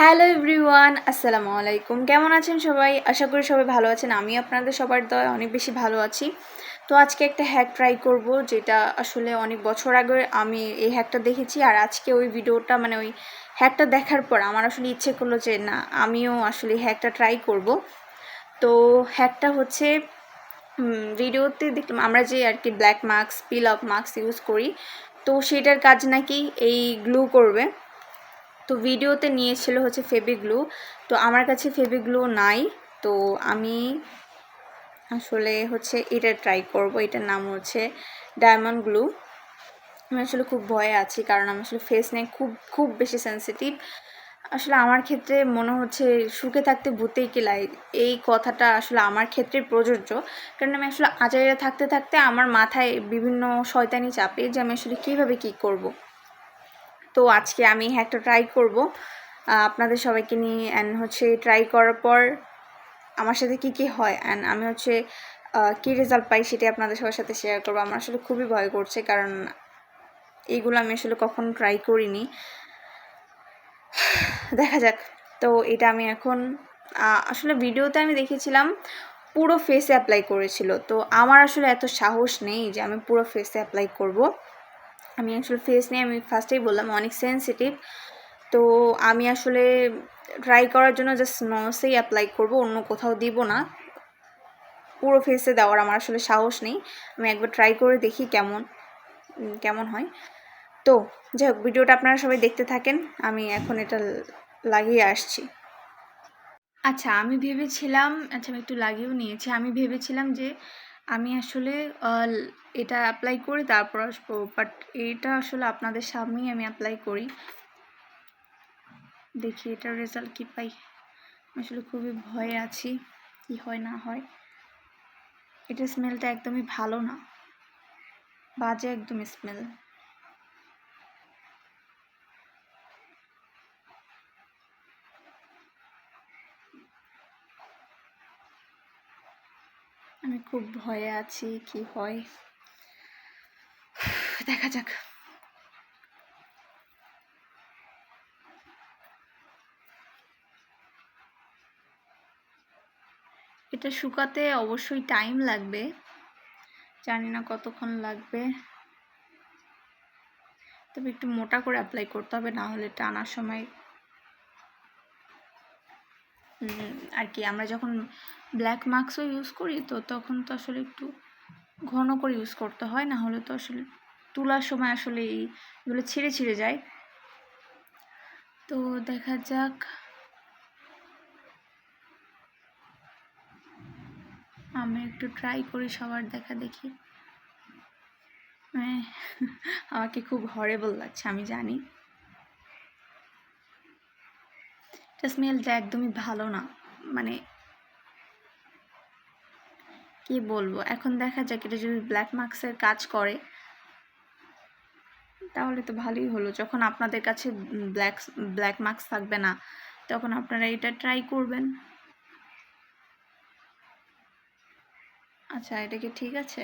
Hello everyone, আসসালামু আলাইকুম। কেমন আছেন সবাই? আশা করি সবাই ভালো আছেন। আমি আপনাদের সবার দয় অনেক বেশি ভালো আছি। তো আজকে একটা হ্যাক ট্রাই করব, যেটা আসলে অনেক বছর আগে আমি এই হ্যাকটা দেখেছি, আর আজকে ওই ভিডিওটা মানে ওই হ্যাকটা দেখার পর আমার আসলে ইচ্ছে করল যে, না, আমিও আসলে হ্যাকটা ট্রাই করব। তো হ্যাকটা হচ্ছে ভিডিওতে দেখলাম, আমরা যে আর কি black mask peel off mask use করি, তো সেটার কাজ নাকি এই গ্লু করবে। তো ভিডিওতে নিয়েছিল হচ্ছে ফেবিগ্লু তো আমার কাছে ফেবিগ্লু নাই। তো আমি আসলে হচ্ছে এটা ট্রাই করব। এটার নাম হচ্ছে ডায়মন্ড গ্লু। আমি আসলে খুব ভয়ে আছি কারণ আমি আসলে ফেস নিয়ে খুব খুব বেশি সেন্সিটিভ আসলে আমার ক্ষেত্রে মনে হচ্ছে সুখে থাকতে ভূতেই কিলাই এই কথাটা আসলে আমার ক্ষেত্রে প্রযোজ্য। কারণ আমি আসলে আজাইরা থাকতে থাকতে আমার মাথায় বিভিন্ন শয়তানি চাপে যে আমি আসলে কীভাবে কী করব? তো আজকে আমি হ্যাকটা ট্রাই করব। আপনাদের সবাইকে নিয়ে অ্যান্ড হচ্ছে ট্রাই করার পর আমার সাথে কি কি হয় অ্যান্ড আমি হচ্ছে কী রেজাল্ট পাই সেটাই আপনাদের সবার সাথে শেয়ার করব। আমার আসলে খুবই ভয় করছে কারণ এইগুলো আমি আসলে কখনো ট্রাই করিনি। দেখা যাক। তো এটা আমি এখন আসলে ভিডিওতে আমি দেখেছিলাম পুরো ফেসে অ্যাপ্লাই করেছিল। তো আমার আসলে এত সাহস নেই যে আমি পুরো ফেসে অ্যাপ্লাই করব। আমি আসলে ফেস নিয়ে আমি ফার্স্টেই বললাম, অনেক সেন্সিটিভ তো আমি আসলে ট্রাই করার জন্য জাস্ট নসেই অ্যাপ্লাই করব, অন্য কোথাও দিব না। পুরো ফেসে দেওয়ার আমার আসলে সাহস নেই। আমি একবার ট্রাই করে দেখি কেমন কেমন হয়। তো যাই হোক, ভিডিওটা আপনারা সবাই দেখতে থাকেন। আমি এখন এটা লাগিয়ে আসছি। আচ্ছা আমি ভেবেছিলাম আচ্ছা আমি একটু লাগিয়েও নিয়েছি। আমি ভেবেছিলাম যে আমি আসলে এটা অ্যাপ্লাই করি, তারপর আসব। বাট এটা আসলে আপনাদের সামনেই আমি অ্যাপ্লাই করি। দেখি এটার রেজাল্ট কী পাই। আসলে খুবই ভয়ে আছি, কি হয় না হয়। এটা স্মেলটা একদমই ভালো না। বাজে একদম স্মেল আমি খুব ভয়ে আছি, কি হয়? দেখা যাক। এটা শুকাতে অবশ্যই টাইম লাগবে। জানি না কতক্ষণ লাগবে। তবে একটু মোটা করে অ্যাপ্লাই করতে হবে, না হলে টানার সময় আর কি, আমরা যখন ব্ল্যাক মাস্কও ইউজ করি তো তখন তো আসলে একটু ঘন করে ইউজ করতে হয় না হলে তো আসলে তোলার সময় আসলে এইগুলো ছিঁড়ে ছিঁড়ে যায়। তো দেখা যাক। আমি একটু ট্রাই করি সবার দেখা দেখি। হ্যাঁ, আমাকে খুব হরেবল লাগছে আমি জানি। এটা স্মেলটা একদমই ভালো না মানে কি বলব? এখন দেখা যাক, এটা যদি ব্ল্যাক মার্কসের কাজ করে, তাহলে তো ভালোই হলো। যখন আপনাদের কাছে ব্ল্যাক ব্ল্যাক মার্কস থাকবে না, তখন আপনারা এটা ট্রাই করবেন। আচ্ছা এটা কি ঠিক আছে?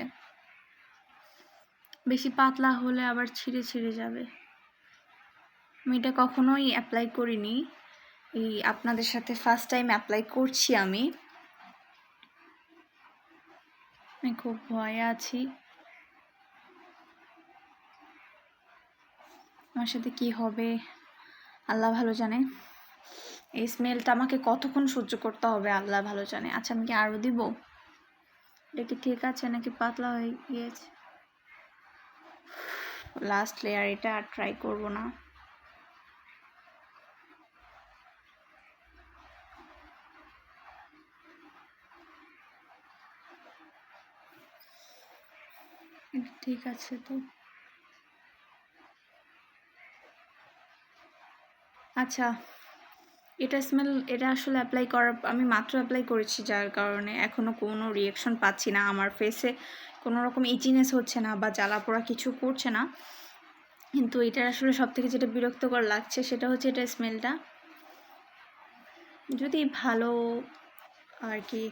বেশি পাতলা হলে আবার ছিঁড়ে ছিঁড়ে যাবে। আমি এটা কখনোই অ্যাপ্লাই করিনি। এই আপনাদের সাথে ফার্স্ট টাইম অ্যাপ্লাই করছি আমি। আমি খুব ভয়ে আছি। আমার সাথে কি হবে? আল্লাহ ভালো জানে। এই স্মেলটা আমাকে কতক্ষণ সহ্য করতে হবে আল্লাহ ভালো জানে। আচ্ছা আমি কি আরও দিব? এটা কি ঠিক আছে নাকি পাতলা হয়ে গিয়েছে? লাস্ট লেয়ার এটা আর ট্রাই করব না। ঠিক আছে তো। আচ্ছা এটা স্মেল এটা আসলে অ্যাপ্লাই করার, আমি মাত্র অ্যাপ্লাই করেছি যার কারণে এখনও কোনো রিয়েকশন পাচ্ছি না। আমার ফেসে কোনো রকম ইচিনেস হচ্ছে না বা জ্বালা পোড়া কিছু করছে না। কিন্তু এটার আসলে সব থেকে যেটা বিরক্তকর লাগছে সেটা হচ্ছে এটা স্মেলটা যদি ভালো আর কি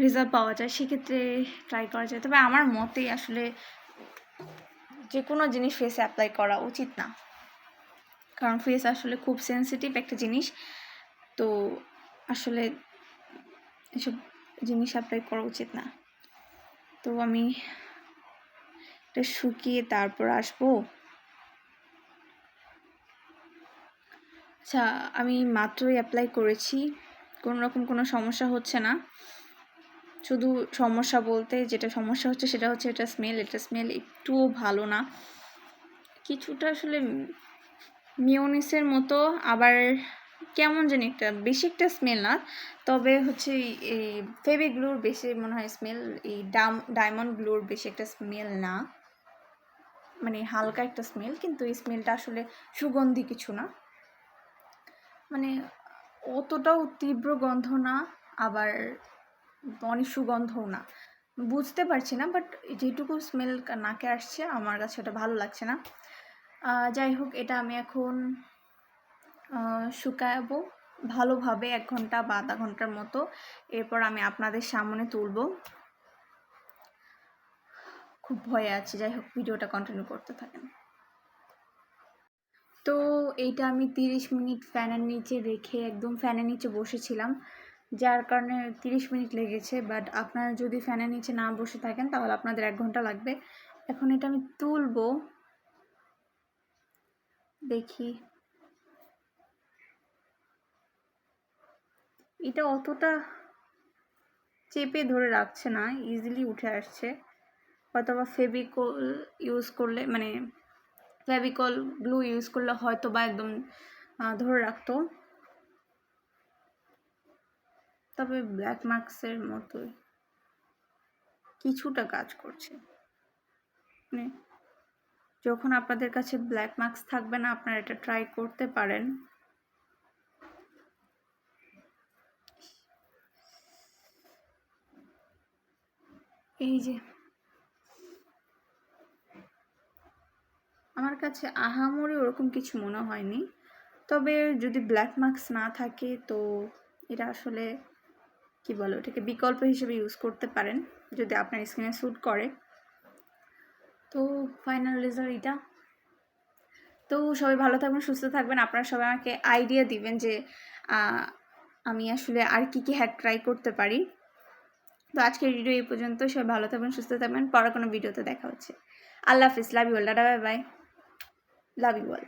রেজাল্ট পাওয়া যায়, সেক্ষেত্রে ট্রাই করা যায়। তবে আমার মতে আসলে যে কোনো জিনিস ফেসে অ্যাপ্লাই করা উচিত না। কারণ ফেস আসলে খুব সেনসিটিভ একটা জিনিস। তো আসলে এসব জিনিস অ্যাপ্লাই করা উচিত না। তো আমি এটা শুকিয়ে তারপর আসব। আচ্ছা আমি মাত্রই অ্যাপ্লাই করেছি। কোনো রকম কোনো সমস্যা হচ্ছে না। শুধু সমস্যা বলতে যেটা সমস্যা হচ্ছে সেটা হচ্ছে এটা স্মেল এটা স্মেল একটুও ভালো না। কিছুটা আসলে মিওনিসের মতো আবার কেমন জানি একটা বেশি একটা স্মেল না, তবে হচ্ছে এই ফেবিগ্লুর বেশি মনে হয় স্মেল এই ডাম ডায়মন্ড গ্লুর বেশি একটা স্মেল না। মানে হালকা একটা স্মেল কিন্তু এই স্মেলটা আসলে সুগন্ধি কিছু না। মানে অতটাও তীব্র গন্ধ না, আবার অনেক সুগন্ধও না। বুঝতে পারছি না বাট যেটুকু স্মেল নাকে আসছে, আমার কাছে ওটা ভালো লাগছে না। যাই হোক, এটা আমি এখন শুকাবো ভালোভাবে এক ঘণ্টা বা আধা ঘণ্টার মতো। এরপর আমি আপনাদের সামনে তুলব। খুব ভয়ে আছি, যাই হোক, ভিডিওটা কন্টিনিউ করতে থাকেন। তো এইটা আমি তিরিশ মিনিট ফ্যানের নিচে রেখে, একদম ফ্যানের নিচে বসেছিলাম। যার কারণে তিরিশ মিনিট লেগেছে বাট আপনারা যদি ফ্যানের নিচে না বসে থাকেন, তাহলে আপনাদের এক ঘণ্টা লাগবে। এখন এটা আমি তুলবো। দেখি। এটা অতটা চেপে ধরে রাখছে না ইজিলি উঠে আসছে। হয়তো বা ফেভিকল ইউজ করলে মানে ফেভিকল গ্লু ইউজ করলে হয়তো বা একদম ধরে রাখতো। তবে ব্ল্যাক মার্কসের মতোই কিছুটা কাজ করছে। মানে যখন আপনাদের কাছে ব্ল্যাক মার্কস থাকবে না, আপনারা এটা ট্রাই করতে পারেন। এই যে আমার কাছে আহামরি ওরকম কিছু মনে হয়নি। তবে যদি ব্ল্যাক মার্কস না থাকে, তো এটা আসলে কি বলো ওটাকে বিকল্প হিসেবে ইউজ করতে পারেন যদি আপনার স্কিনে স্যুট করে। তো ফাইনাল রেজাল্ট এটা। তো সবাই ভালো থাকবেন, সুস্থ থাকবেন। আপনারা সবাই আমাকে আইডিয়া দিবেন যে আমি আসলে আর কি কি হ্যাক ট্রাই করতে পারি। তো আজকের ভিডিও এই পর্যন্ত। সবাই ভালো থাকবেন, সুস্থ থাকবেন। পরে কোনো ভিডিওতে দেখা হচ্ছে। আল্লাহ হাফিজ। Love you all bye bye love you all